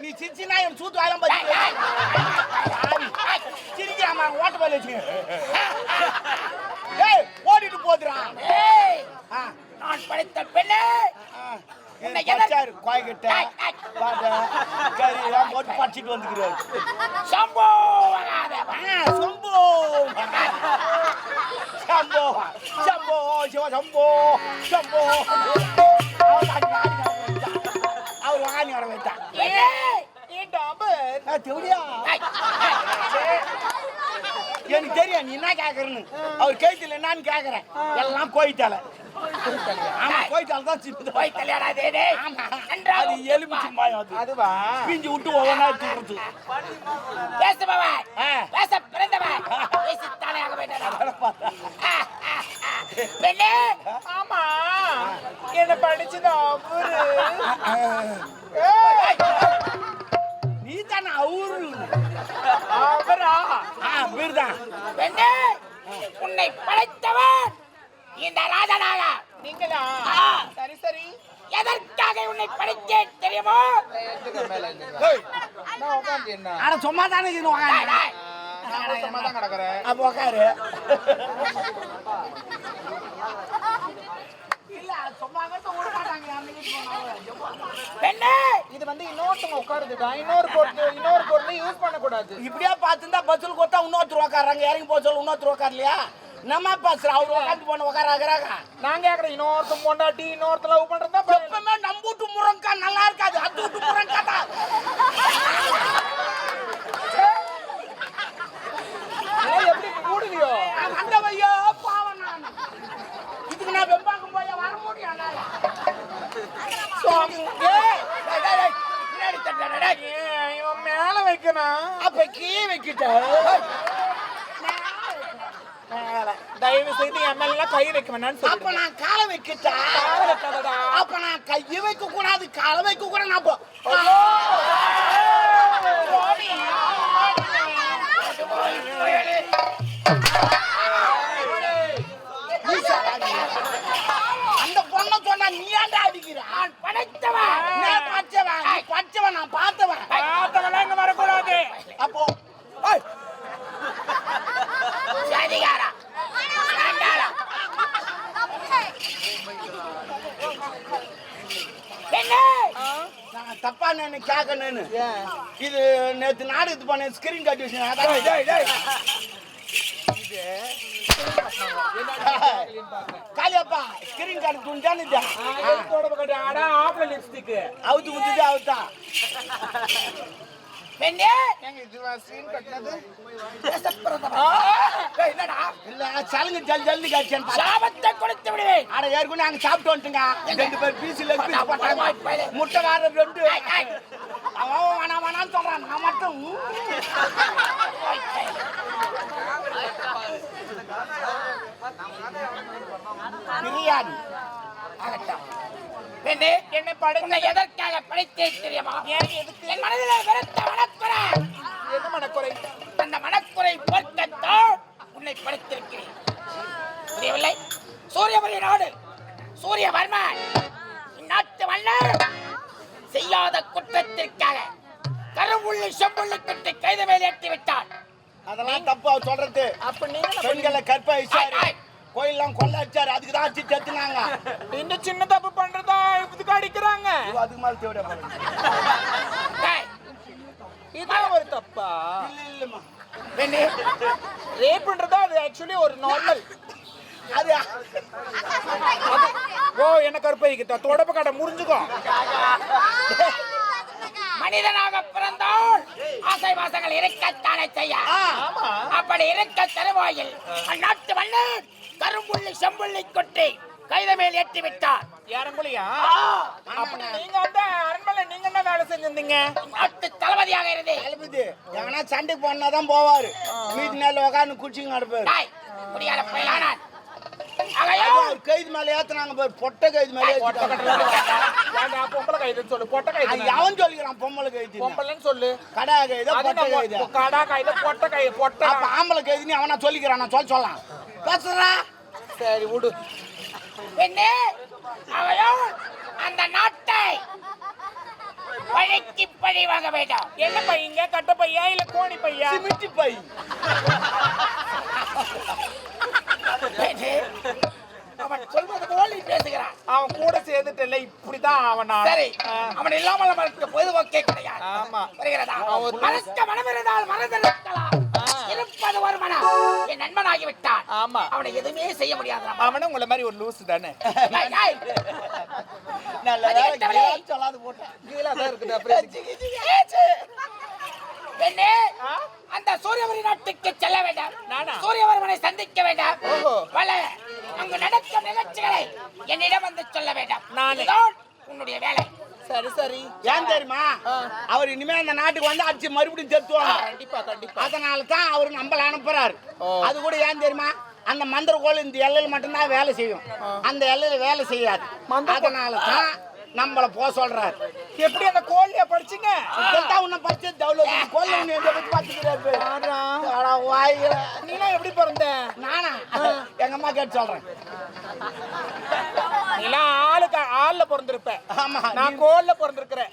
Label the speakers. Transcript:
Speaker 1: நீ சிரிச்சினா என் சூத்து பத்தி சிரிக்கிறாமா ஓட்ட வச்சு டேய் ஓடிட்டு
Speaker 2: ஏய்,
Speaker 1: ஆ.
Speaker 2: நான் படித்த பெண்ணே.
Speaker 1: கோயக்கிட்ட பாட்ட கறி எல்லாம் போட்டு படிச்சுட்டு வந்துக்கிறாரு
Speaker 2: சம்போ வராதவா.
Speaker 1: ஆ, சம்போ 아니 சம்போ சிவ சம்போ சம்போ அவர் ஆடி எனக்கு தெரியும் நீ என்ன கேக்குறன்னு அவர் கேட்கல என்னன்னு கேக்குறேன் எல்லாம் கோயிட்டால ஆமா கோயிட்டால தான் சின்னது
Speaker 2: போய் கல்யாணம்
Speaker 1: ஆமா அது மாயம் அது
Speaker 3: அதுவா
Speaker 1: பிஞ்சு விட்டு ஒவ்வொன்றா தூக்குறது
Speaker 2: பேசுபவன்,
Speaker 1: ஆ.
Speaker 2: பேச பெண்ணே,
Speaker 3: ஆமா என்ன படிச்சது அவரு?
Speaker 1: நீ தானே அவரு.
Speaker 3: அவரா?
Speaker 1: ஆ வீர்தான்
Speaker 2: பெண்ணே, உன்னை படைத்தவன் இந்த ராஜனாக
Speaker 3: நீங்களா. சரி சரி.
Speaker 2: எதற்காக உன்னை படைத்தேன் தெரியுமோ?
Speaker 3: நான் உட்காந்து என்ன?
Speaker 1: ஆனா சும்மா தானே அப்ப உக்காரு. கிட்ட
Speaker 3: இது வந்து இன்னொருத்தவங்க உட்காருதுடா இன்னொரு பொருள் இன்னொரு பொருள் யூஸ் பண்ணக்கூடாது.
Speaker 1: இப்படியே பார்த்துருந்தா பஸ்ஸில் கொடுத்தா இன்னொருத்தர் உக்காடுறாங்க இறங்கி போக சொல்ல இன்னொருத்தர் உக்காரலையா? நம்ம பேசுற அவர் உட்காந்து போன உக்காராங்கிறாங்க
Speaker 3: நான் கேக்குறேன் இன்னொருத்தன் பொண்டாட்டி இன்னொருத்த லவ் பண்றதா.
Speaker 1: எப்பவுமே நம்ம வீட்டு முருங்கா நல்லா இருக்காது. அது வீட்டு முருங்கா தான்
Speaker 3: ஏய், எப்படி மூடுவியோ
Speaker 1: நான் அந்த வையோ பாவம் நான் இதுக்கு நான் வெம்பாக்கம் போய் வர முடியும் என்னால.
Speaker 2: ஏய், டேய், டேய், டேய். முன்னாடி தட்டுடா, டேய்.
Speaker 3: ஏன் இவன் மேல வைக்கணும்
Speaker 1: அப்ப கீ வைக்கிட்ட?
Speaker 3: தயவு செய்து மேல கை வைக்க வேணாம்னு
Speaker 1: அப்ப நான் காலை வைக்கிட்டா? அப்ப நான் கையை வைக்க கூடாது காலை வைக்க கூட நான் போ- அந்த பொண்ணை சொன்னா நீ ஏன்டா அடிக்கிற
Speaker 2: நான் படைத்தவன்
Speaker 1: நான் பச்சவன் நீ பச்சவன் நான் பார்த்தவன்
Speaker 3: பார்த்தவெல்லாம் இங்க வரக்கூடாது
Speaker 1: அப்போ ஏய்,
Speaker 2: சதிகாரா சாண்டாளா பெண்ணே
Speaker 1: நான் தப்பா நினை கேட்கணும்னு இது நேத்து நாடகத்து பண்ண ஸ்கிரீன் கட்டி காளியப்பா ஸ்கிரீன் கார்டு துண்டான்னு
Speaker 3: லிப்ஸ்டிக்
Speaker 1: அவுத்து குத்துட்டு அவுத்தா.
Speaker 2: பெண்ணே
Speaker 3: இதுவா ஸ்கிரீன் கட்டினது?
Speaker 1: இல்ல சலங்கு ஜல் ஜல்தி காய்ச்சேன்
Speaker 2: சாபத்தை கொடுத்து விடுவேன்.
Speaker 1: ஆனா ஏற்கனவே நாங்க சாப்பிட்டு வந்துட்டுங்க. ரெண்டு பேர் பீஸ் லெக் பீஸ் போட்டாங்க முட்டை வார ரெண்டு. அவன் வேணாம் வேணாம்னு சொல்றான். நான் மட்டும் பிரியாணி.
Speaker 2: என்னை படை உன்னை எதற்காக படைத்தேன் தெரியுமா? என் மனதில் செய்யாத குற்றத்திற்காக கருவுள்ளி செம்புள்ளி குட்டி கைது மேல் ஏற்றி விட்டான்.
Speaker 1: அதெல்லாம் தப்பு அவர் சொல்றது.
Speaker 3: அப்ப நீங்க என்ன
Speaker 1: பெண்களை கற்ப வச்சாரு. கோயில்லாம் கொள்ள அடிச்சாரு. அதுக்கு தான் அடிச்சு செத்துனாங்க?
Speaker 3: இந்த சின்ன தப்பு பண்றதா இதுக்கு அடிக்கிறாங்க?
Speaker 1: அதுக்கு மேல தேவையா பாருங்க.
Speaker 2: டேய்,
Speaker 3: இது ஒரு தப்பா?
Speaker 1: இல்ல இல்லம்மா.
Speaker 2: பெண்ணே
Speaker 3: ரேப் பண்றதா? அது ஆக்சுவலி ஒரு நார்மல்
Speaker 1: அது
Speaker 3: ஓ என்ன கருப்பைக்கிட்ட தொடப்பு கடை முறிஞ்சுக்கோ.
Speaker 2: மனிதனாக பிறந்தால் ஆசை வாசங்கள் இருக்கத்தானே செய்ய? அப்படி இருக்க தருவாயில் அந்நாட்டு மன்னர் கரும்புள்ளி செம்புள்ளி கொட்டி கைத மேல் ஏற்றி விட்டார்
Speaker 3: யாரங்குழியா
Speaker 2: ஆ,
Speaker 3: அப்ப நீங்க அந்த அரண்மனை நீங்க என்ன வேலை செஞ்சிருந்தீங்க?
Speaker 2: நாட்டு தளபதியாக இருந்து
Speaker 1: தளபதி எவனா சண்டைக்கு போனாதான் போவாரு. மீதி நாள் உக்காந்து குச்சிங்க நடப்பாரு.
Speaker 2: டாய் முடியாத
Speaker 1: அவர் கைது மேல ஏத்துனாங்க பாரு பொட்டை கைது மேல
Speaker 3: பொம்பளை கைதுன்னு சொல்லு பொட்டை கைது
Speaker 1: எவன் சொல்லிக்கிறான் பொம்பளை கைது
Speaker 3: பொம்பளைன்னு சொல்லு.
Speaker 1: கடா கைதா பொட்டை கைதா?
Speaker 3: கடா கைது பொட்டை கை பொட்டை.
Speaker 1: அப்ப ஆம்பளை கைதுன்னு அவனா சொல்லிக்கிறான்? நான் சொல்ல சொல்லலாம்.
Speaker 2: பேசுறா.
Speaker 3: சரி விடு.
Speaker 2: பெண்ணே அவையோ அந்த நாட்டை பழிக்கு பழி வாங்க வேண்டாம்
Speaker 4: என்ன பையங்க? கட்ட பையா இல்ல கோணி பையா?
Speaker 1: சிமிட்டி பை.
Speaker 2: அவன் சொல்வது போல் நீ பேசுகிறான்.
Speaker 3: அவன் கூட சேர்ந்துட்டல இப்படிதான் அவனா
Speaker 2: சரி. அவன் இல்லாமல் நமக்கு பொழுதுபோக்கே கிடையாது.
Speaker 3: ஆமா.
Speaker 2: புரிகிறதா மறக்க மனம் இருந்தால் மறந்திருக்கலாம்
Speaker 3: ஆ.
Speaker 2: இருப்பது ஒரு மனம் என் நண்பனாகி விட்டான்
Speaker 3: ஆமா.
Speaker 2: அவனை எதுவுமே செய்ய முடியாது.
Speaker 3: அவனும் உங்களை மாதிரி ஒரு லூசு தானே?
Speaker 1: சொல்லாது போட்டேன்
Speaker 3: கீழே தான் இருக்குது.
Speaker 2: பெண்ணே? அந்த சூரியவரி நாட்டுக்கு செல்ல வேண்டாம்.
Speaker 3: நானா?
Speaker 2: சூரியவர்மனை சந்திக்க வேண்டாம். பல அங்கு நடக்கும் நிகழ்ச்சிகளை என்னிடம் வந்து சொல்ல வேண்டாம்.
Speaker 3: நானே.
Speaker 2: உன்னுடைய வேலை.
Speaker 3: சரி சரி.
Speaker 1: ஏன் தெரியுமா. அவர் இனிமே அந்த நாட்டுக்கு வந்து அடிச்சு மறுபடியும் செத்துவாங்க.
Speaker 3: கண்டிப்பா கண்டிப்பா.
Speaker 1: அதனால தான் அவர் நம்மள அனுப்புறாரு. அது கூட ஏன் தெரியுமா? அந்த மந்திர கோல் இந்த எல்லையில் மட்டும்தான் வேலை செய்யும். அந்த எல்லையில வேலை செய்யாது. அதனால தான் நம்மள போக சொல்றாரு.
Speaker 3: எப்படி அந்த கோழிய படிச்சீங்க?
Speaker 1: உன்னை பறிச்சு தௌலத்து கோல் உன்னை எந்த பத்தி பாத்துக்கிறாரு
Speaker 3: நீலாம் எப்படி பிறந்த?
Speaker 1: நானா? எங்க அம்மா கேட்டு சொல்றேன்.
Speaker 3: நீலாம் ஆளுக்கு ஆள்ல பிறந்திருப்ப
Speaker 1: ஆமா
Speaker 3: நான் கோல்ல பிறந்திருக்கிறேன்.